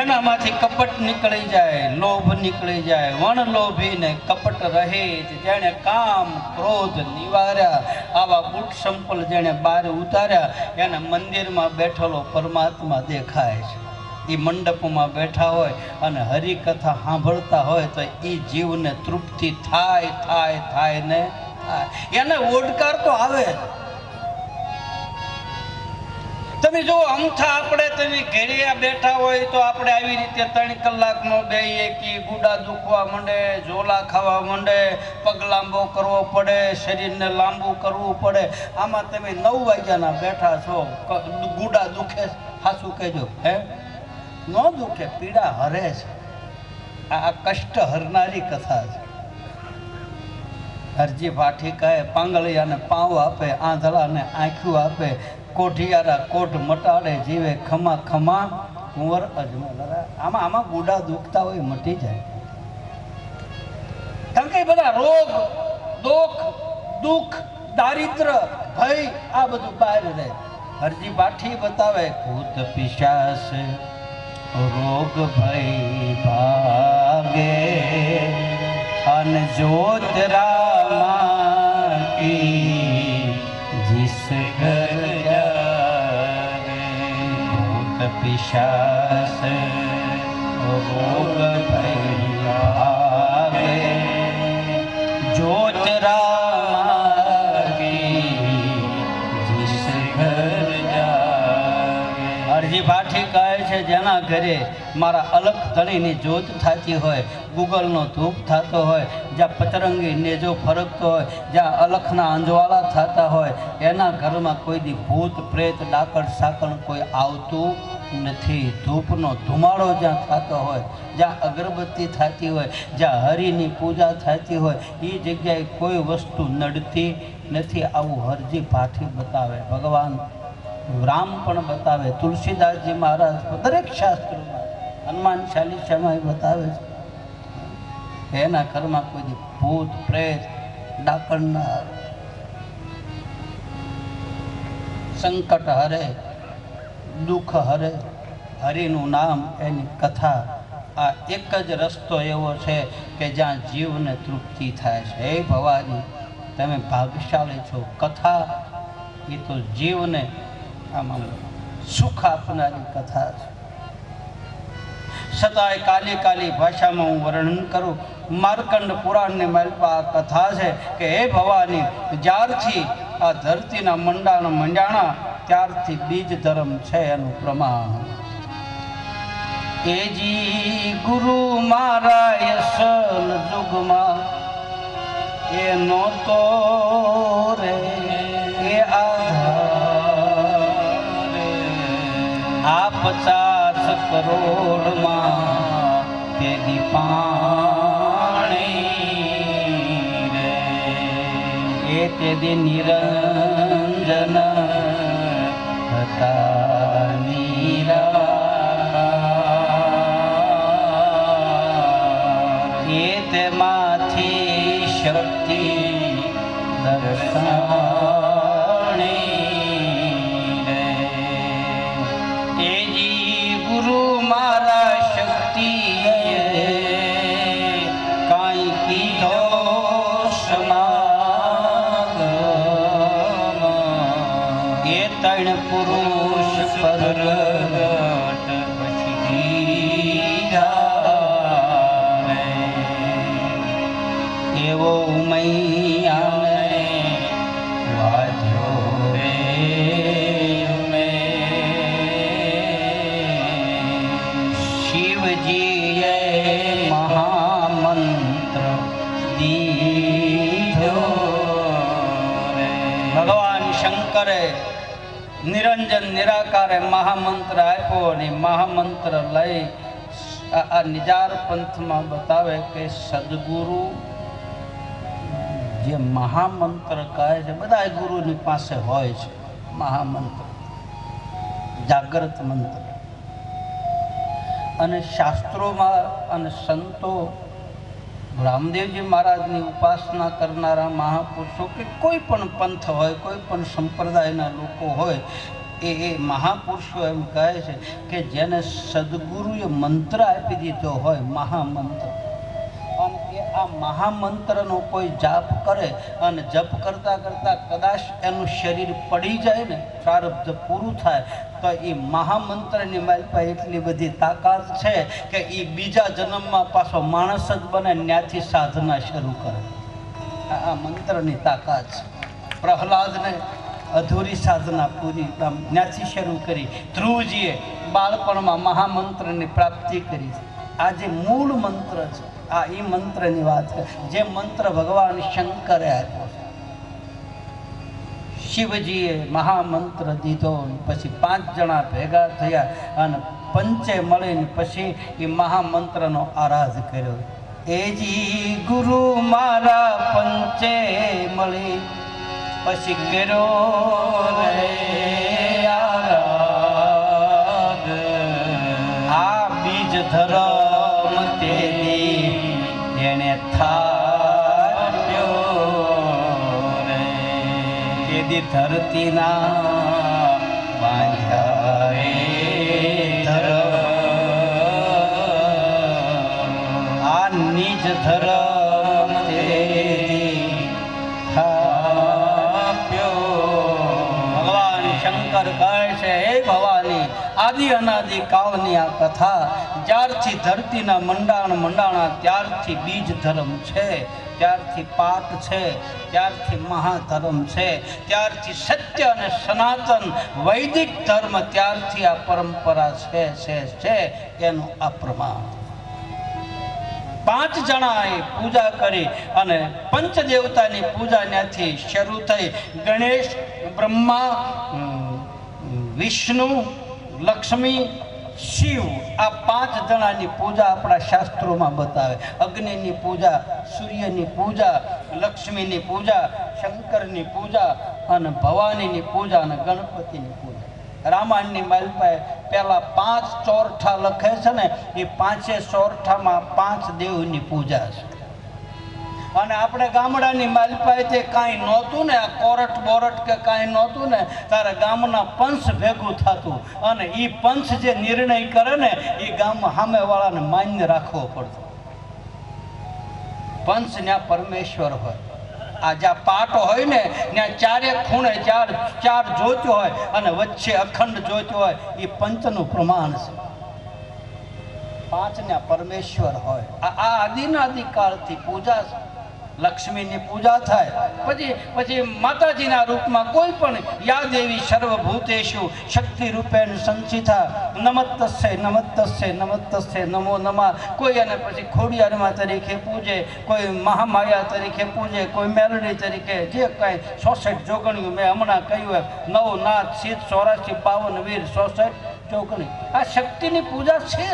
જેનામાંથી કપટ નીકળી જાય, લોભ નીકળી જાય વણ લોભીને કપટ રહે જેણે કામ, ક્રોધ નિવાર્યા, આવા બુટ સંપલ જેણે બહાર ઉતાર્યા, એને મંદિરમાં બેઠેલો પરમાત્મા દેખાય છે. એ મંડપમાં બેઠા હોય અને હરિકથા સાંભળતા હોય તો એ જીવને તૃપ્તિ થાય થાય થાય ને થાય. એને ઓડકાર તો આવે જ. તમે જો અમથા આપણે તમે ઘેરિયા બેઠા હોય તો આપણે આવી રીતે ત્રણ કલાકનો બેહીએ કે ગુડા દુખવા માંડે, ઝોલા ખાવા માંડે, પગ લાંબો કરવો પડે, શરીરને લાંબુ કરવું પડે. આમાં તમે નવ વાગ્યાના બેઠા છો ગુડા દુખે સાચું કહેજો, હે? ન દુખે, પીડા હરે છે. આ કષ્ટ હરનારી કથા છે. હરજી ભાઠી કહે, પાંગળિયાને પાવ આપે, આંધળાને આંખ્યું આપે કોઠિયારા કોઠ મટાડે જીવે ખમા ખમા, કુંવર અજમલ આમાં આમાં ગુડા દુખતા હોય મટી જાય. કારણ કે બધા રોગ, દુઃખ દુઃખ, દારિદ્ર, ભય, આ બધું બહાર રહે. હરજી પાઠી બતાવે, ભૂત પિશાસ રોગ ભય ભાગે. અન જોત રામા કી જોતરા અરજી ભાઠી કહે છે જેના ઘરે મારા અલગ તળીની જોત થતી હોય ગૂગલનો ધૂપ થતો હોય, જ્યાં પતરંગી નેજો ફરકતો હોય, જ્યાં અલખના અંજવાળા થતા હોય, એના ઘરમાં કોઈ દી ભૂત, પ્રેત ડાકડ સાકણ કોઈ આવતું નથી. ધૂપનો ધુમાડો જ્યાં થતો હોય, જ્યાં અગરબત્તી થતી હોય, જ્યાં હરિની પૂજા થતી હોય એ જગ્યાએ કોઈ વસ્તુ નડતી નથી. આવું હરજી ભાઠી બતાવે, ભગવાન રામ પણ બતાવે. તુલસીદાસજી મહારાજ દરેક શાસ્ત્રોમાં હનુમાન ચાલીસામાં બતાવે છે. એના ઘરમાં કોઈ ભૂત, પ્રેત ડાકણનાર સંકટ હરે, દુઃખ હરે, હરિનું નામ એની કથા. આ એક જ રસ્તો એવો છે કે જ્યાં જીવને તૃપ્તિ થાય છે. હે ભવાની, તમે ભાગશાળી છો. કથા, એ તો જીવને આમાં સુખ આપનારી કથા છે. સદાય કાલી કાલી ભાષામાં હું વર્ણન કરું. માર્કંડ પુરાણની માલપા કથા છે કે હે ભવાની, જ્યારથી આ ધરતીના મંડાણ મંડાણા, ત્યારથી બીજ ધર્મ છે એનું પ્રમાણ. એજી ગુરુ મારા યસલ જુગમાં, એ તો રે, એ આ પચાસ કરોડમાં તેની પાણી એ તેદી ત્રણ પુરુષ પરગટ પછી એવો ઉમૈયાને વાજ્યો રે. શિવજીએ મહામંત્ર દીધો ભગવાન શંકરે નિરંજન, નિરાકારે મહામંત્ર આપ્યો અને મહામંત્ર લઈ આ નિજાર પંથમાં બતાવે કે સદગુરુ જે મહામંત્ર કહે છે બધા ગુરુની પાસે હોય છે, મહામંત્ર, જાગ્રત મંત્ર. અને શાસ્ત્રોમાં અને સંતો રામદેવજી મહારાજની ઉપાસના કરનારા મહાપુરુષો કે કોઈ પણ પંથ હોય, કોઈ પણ સંપ્રદાયના લોકો હોય, એ એ મહાપુરુષો એમ કહે છે કે જેને સદગુરુએ મંત્ર આપી દીધો હોય, મહામંત્ર. આ મહામંત્રનો કોઈ જાપ કરે અને જપ કરતાં કરતાં કદાચ એનું શરીર પડી જાય ને, પ્રારબ્ધ પૂરું થાય, તો એ મહામંત્રની માલપા એટલી બધી તાકાત છે કે એ બીજા જન્મમાં પાછો માણસ જ બને ત્યાંથી સાધના શરૂ કરે. આ મંત્રની તાકાત છે. પ્રહલાદને અધૂરી સાધના પૂરી ત્યાંથી શરૂ કરી, ધ્રુવજીએ બાળપણમાં મહામંત્રની પ્રાપ્તિ કરી આજે મૂળ મંત્ર છે આ એ મંત્રની વાત છે. જે મંત્ર ભગવાન શંકરે આપ્યો શિવજીએ મહામંત્ર દીધો પછી પાંચ જણા ભેગા થયા અને પંચે મળીને પછી એ મહામંત્રનો આરાધ કર્યો. એજી ગુરુ મારા પંચે મળી. પછી કર્યો રે ધરતીના બાંધ્યા ધર. આ નિજ ધરમ ભગવાન શંકર કહે છે, હે ભવાની, આદિ અનાદિ કાળની આ કથા જ્યારથી ધરતીના મંડાણ મંડાણા, ત્યારથી બીજ ધર્મ છે. ત્યારથી પાપ છે, ત્યારથી મહાધર્મ છે, ત્યારથી સત્ય અને સનાતન વૈદિક ધર્મ ત્યારથી આ પરંપરા છે છે છે, એનું આ પ્રમાણ. પાંચ જણાએ પૂજા કરી અને પંચ દેવતાની પૂજા ત્યાંથી શરૂ થઈ. ગણેશ, બ્રહ્મા વિષ્ણુ, લક્ષ્મી શિવ આ પાંચ જણાની પૂજા આપણા શાસ્ત્રોમાં બતાવે. અગ્નિની પૂજા, સૂર્યની પૂજા, લક્ષ્મીની પૂજા, શંકરની પૂજા અને ભવાનીની પૂજા અને ગણપતિની પૂજા. રામાયણની માલપાએ પહેલાં પાંચ ચોરઠા લખે છે ને, એ પાંચે ચોરઠામાં પાંચ દેવની પૂજા છે. અને આપણે ગામડાની માલપાએ તે કાંઈ નહોતું ને, આ કોરટ બોરટ કે કાંઈ નહોતું ને, તારે ગામના પંચ ભેગું થતું. અને એ પંચ જે નિર્ણય કરે ને એ ગામ સામેવાળાને માન્ય રાખવો પડતો. પંચ ત્યાં પરમેશ્વર હોય. આ જ્યાં પાટ હોય ને, ત્યાં ચારે ખૂણે ચાર ચાર જ્યોત હોય અને વચ્ચે અખંડ જ્યોત હોય એ પંચનું પ્રમાણ છે. પાંચના પરમેશ્વર હોય. આ આ અધિકારથી પૂજા છે. લક્ષ્મીની પૂજા થાય. પછી પછી માતાજીના રૂપમાં કોઈ પણ યા દેવી સર્વભૂતેશુ શક્તિ રૂપેણ સંચિતા નમસ્તસ્ય નમસ્તસ્ય નમસ્તસ્ય નમો નમા. કોઈ અને પછી ખોડિયારમાં તરીકે પૂજે, કોઈ મહામાયા તરીકે પૂજે, કોઈ મેલડી તરીકે જે કાંઈ સોસઠ જોગણ્યું મેં હમણાં કહ્યું એમ. નવ નાથ સીત ચોરાસી, બાવન વીર, સોસઠ જોગણી. આ શક્તિની પૂજા છે.